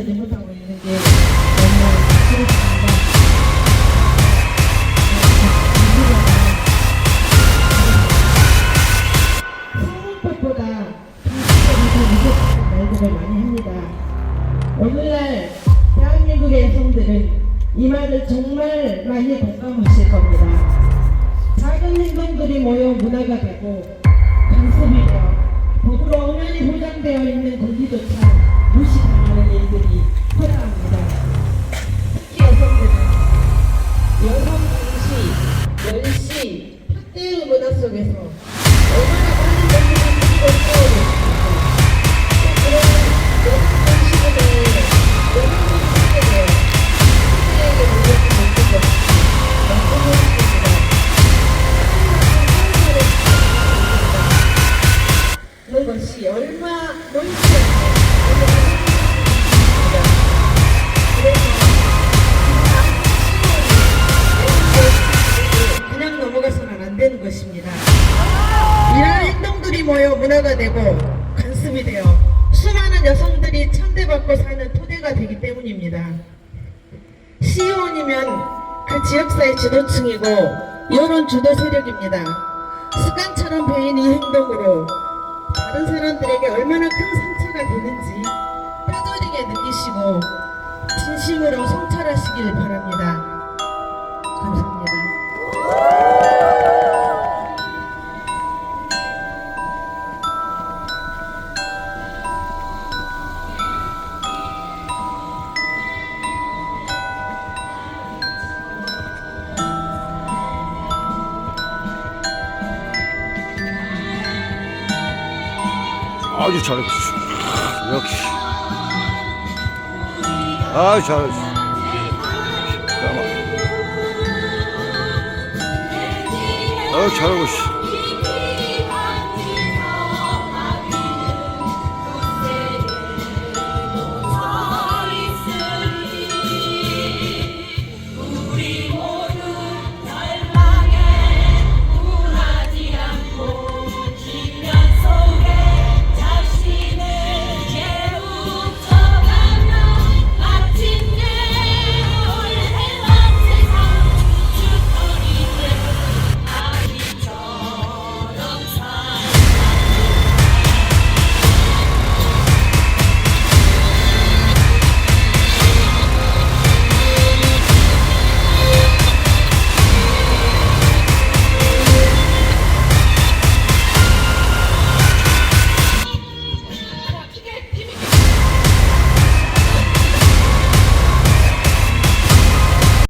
되지 못하고 있는 게 너무 힘듭니다. 생각보다 가슴에서 무섭다는 말들을 많이 합니다. 오늘날 대한민국의 여성들은 이 말을 정말 많이 공감하실 겁니다. 작은 행동들이 모여 문화가 되고 강습이고 법으로 엄연히 보장되어 있는 권리조차 무시당하는 일들이 허다합니다. 특히 여성들은 여성 중시, 열시, 학대의 문화 속에서 행동들이 모여 문화가 되고 관습이 되어 수많은 여성들이 천대받고 사는 토대가 되기 때문입니다. 시의원이면 그 지역사회 지도층이고 여론 주도 세력입니다. 습관처럼 배인 이 행동으로 다른 사람들에게 얼마나 큰 상처가 되는지 뼈저리게 느끼시고 진심으로 성찰하시길 바랍니다. 아주 잘했어. 역시. 아주 잘했어. 잠깐만. 아주 잘하고 있어.